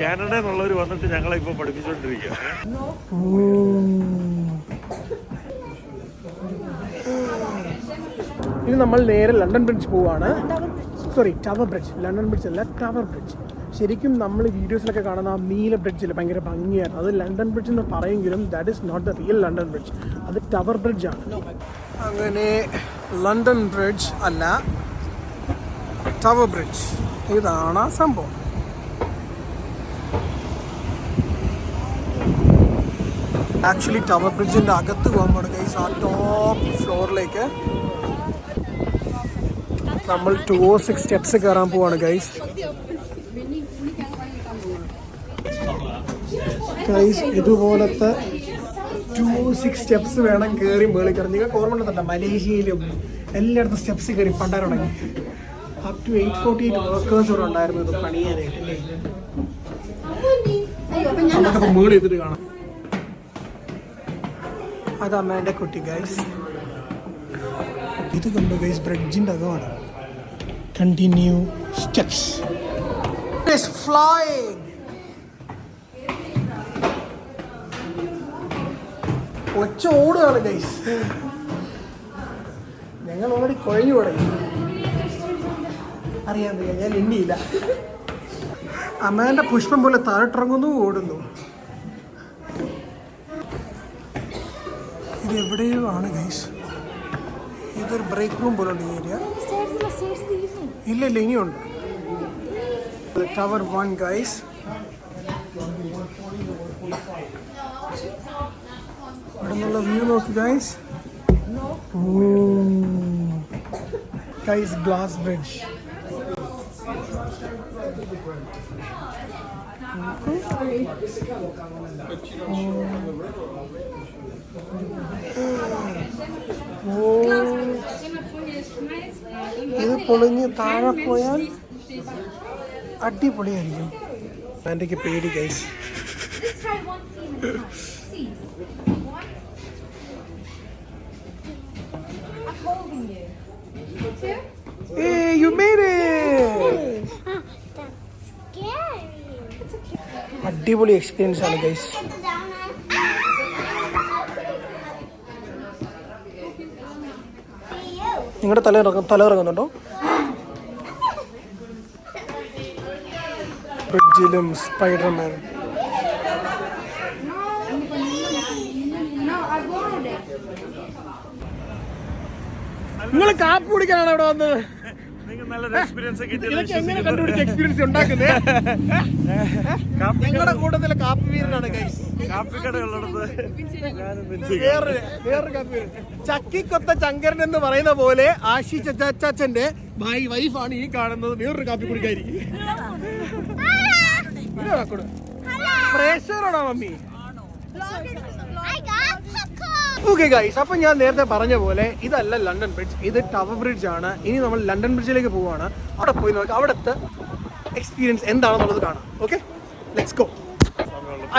Canada എന്നുള്ളവർ വന്നിട്ട് ഞങ്ങളെ ഇപ്പൊ പഠിപ്പിച്ചോണ്ടിരിക്കുക ഇനി നമ്മൾ നേരെ ലണ്ടൻ ബ്രിഡ്ജ് പോവാണ്. Sorry tower bridge. London bridge അല്ല ടവർ ബ്രിഡ്ജ്. ശരിക്കും നമ്മൾ വീഡിയോസിലൊക്കെ കാണുന്ന ആ നീല ബ്രിഡ്ജിൽ ഭയങ്കര ഭംഗിയായിരുന്നു. അത് ലണ്ടൻ ബ്രിഡ്ജ് എന്ന് പറയുമെങ്കിലും that is not the real London bridge. അത് ടവർ ബ്രിഡ്ജ് ആണ്. അങ്ങനെ ലണ്ടൻ ബ്രിഡ്ജ് അല്ല ടവർ ബ്രിഡ്ജ്. ഇതാണ് ആ സംഭവം. ആക്ച്വലി ടവർ ബ്രിഡ്ജിന്റെ അകത്ത് പോകാൻ പാടും ഗൈസ് ആ ടോപ്പ് ഫ്ലോറിലേക്ക് നമ്മൾ ടു ഓ സിക്സ് സ്റ്റെപ്സ് കയറാൻ പോവാണ് ഗൈസ് ഗൈസ് ഇതുപോലത്തെ ടു സിക്സ് സ്റ്റെപ്സ് വേണം കയറി മേളിൽ കയറി നിങ്ങൾക്ക് ഓർമ്മ ഉണ്ടല്ലോ മലേഷ്യയിലും എല്ലായിടത്തും സ്റ്റെപ്സ് കയറി പണ്ടാരുടങ്ങി up to eight forty eight workers ഇവിടെ ഉണ്ടായിരുന്നു ഇത് പണിയാനായിട്ട് അല്ലേ? നമുക്കപ്പോൾ മേളിൽ ചെയ്തിട്ട് കാണാം. അത് അമ്മേന്റെ കുട്ടി ഗൈസ് ഇത് കണ്ടു ഗൈസ് ബ്രിഡ്ജിന്റെ അകമാണ്. കണ്ടിന്യൂ സ്റ്റെപ്സ് ഫ്ലൈങ് ഒച്ച ഓടുകയാണ് ഗൈസ് ഞങ്ങൾ ഓടി കുഴഞ്ഞു തുടങ്ങി അറിയാൻ ഞാൻ എണ്ണിയില്ല. അമ്മേന്റെ പുഷ്പം പോലെ താഴെട്ടിറങ്ങുന്നു ഓടുന്നു. ഇത് എവിടെയോ ആണ് ഗൈസ് ഇതൊരു ബ്രേക്ക് റൂം പോലെ ഉണ്ട് ഈ ഏരിയ ഇല്ല ഇല്ല ഇനിയുണ്ട്. ടവർ വൺ ഗൈസ് ഇവിടെ നിന്നുള്ള വ്യൂ നോക്കി ഗൈസ് ഗൈസ് ഗ്ലാസ് ബ്രിഡ്ജ് ഇത് പൊളിഞ്ഞ് താഴെ പോയാൽ അടിപൊളിയായിരിക്കും എന്റെ പേടി കൈസ് you. Scary. അടിപൊളി എക്സ്പീരിയൻസ് ആണ് ഗൈസ് നിങ്ങളുടെ തല ഇറങ്ങ തല ഇറങ്ങുന്നുണ്ടോ? ബ്രിഡ്ജിലും സ്പൈഡർമാൻ. നിങ്ങൾ കാപ്പി കുടിക്കാനാണ് അവിടെ വന്നത് നിങ്ങൾ നല്ല എക്സ്പീരിയൻസ് ഒക്കെ ഇതൊക്കെ എങ്ങനെ കണ്ടുപിടിച്ച എക്സ്പീരിയൻസ് ഉണ്ടാക്കുന്നത് നിങ്ങളുടെ കൂട്ടത്തിലെ കാപ്പി വീരനാണ് ഗൈസ് ചക്കിക്കൊത്ത ചങ്കരൻ എന്ന് പറയുന്ന പോലെ ആശി ചച്ചാച്ചന്റെ ഭായി വൈഫാണ് ഈ കാണുന്നത്. വേറൊരു കാപ്പി കുടിക്കായിരിക്കും പ്രേഷറാണോ മമ്മി. ഓക്കെ ഗൈസ് അപ്പൊ ഞാൻ നേരത്തെ പറഞ്ഞ പോലെ ഇതല്ല ലണ്ടൻ ബ്രിഡ്ജ് ഇത് ടവർ ബ്രിഡ്ജ് ആണ്. ഇനി നമ്മൾ ലണ്ടൻ ബ്രിഡ്ജിലേക്ക് പോവാണ്. അവിടെ പോയി നോക്കാം. അവിടുത്തെ എക്സ്പീരിയൻസ് എന്താണെന്നുള്ളത് കാണാം. ഓക്കെ ലെറ്റ്സ് ഗോ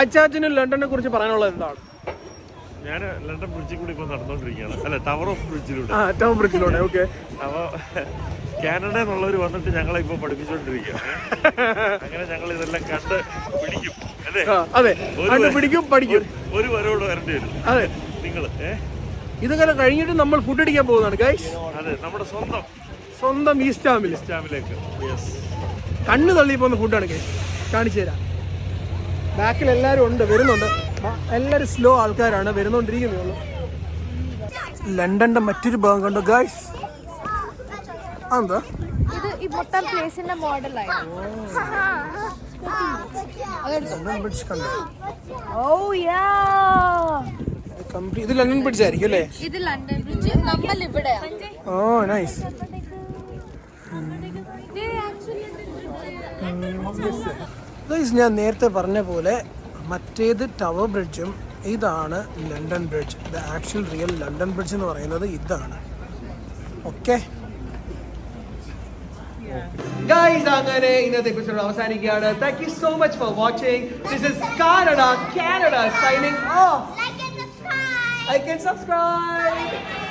അച്ചാച്ചന് ലണ്ടനെ കുറിച്ച് പറയാനുള്ളത് എന്താണ്? ഞാൻ ലണ്ടൻ ബ്രിഡ്ജിൽ കൂടി ഇപ്പൊ നടന്നുകൊണ്ടിരിക്കുകയാണ് അല്ല? ടവർ ഓഫ് ബ്രിഡ്ജിലൂടെ ആ ടവർ ബ്രിഡ്ജിലൂടെ ഓക്കെ അപ്പൊ കാനഡ എന്നുള്ളവർ വന്നിട്ട് ഞങ്ങളെ ഇപ്പൊ പഠിപ്പിച്ചോണ്ടിരിക്കുക അങ്ങനെ ഞങ്ങൾ ഇതെല്ലാം കണ്ട് പിടിക്കും. അല്ലേ? അതെ. കണ്ട് പിടിക്കും പഠിക്കും. ഒരു- വരോട് വരേണ്ടി വരും. അതെ. നിങ്ങൾ ഇതൊക്കെ ഇതങ്ങനെ കഴിഞ്ഞിട്ട് നമ്മൾ ഫുഡ് അടിക്കാൻ പോകുന്നതാണ് ഗൈസ് അതെ നമ്മുടെ സ്വന്തം. സ്വന്തം ഈസ്റ്റാമിൽ ഈസ്റ്റാമിലേക്ക് കണ്ണ് തള്ളി പോകുന്ന ഫുഡാണ് ഗൈസ് കാണിച്ചു തരാം. ബാക്കിൽ എല്ലാവരും ഉണ്ട് വരുന്നുണ്ട്. എല്ലാവരും സ്ലോ ആൾക്കാരാണ് വരുന്നോണ്ടിരിക്കുന്നേ ഉള്ളു. ലണ്ടന്റെ മറ്റൊരു ഭാഗം കണ്ടു ഗൈസ് എന്താ ഇത് ഈ മൊത്തം പ്ലേസിന്റെ മോഡലായിരുന്നു ഇത് ലണ്ടൻ ബ്രിഡ്ജ് ആയിരിക്കും അല്ലേ? ഇത് ലണ്ടൻ ബ്രിഡ്ജ് നമ്മൾ ഇവിടെ ഓ നൈസ് ഗൈസ് ഞാൻ നേരത്തെ പറഞ്ഞ പോലെ മറ്റേത് ടവർ ബ്രിഡ്ജും ഇതാണ് London bridge the actual real London bridge എന്ന് പറയുന്നത് ഇതാണ്. ഓക്കെ ഗൈസ് അങ്ങനെ ഇന്നത്തെ എപ്പിസോഡ് അവസാനിക്കുകയാണ്. Thank you so much for watching this is Canada Canada signing off Like and subscribe I can subscribe.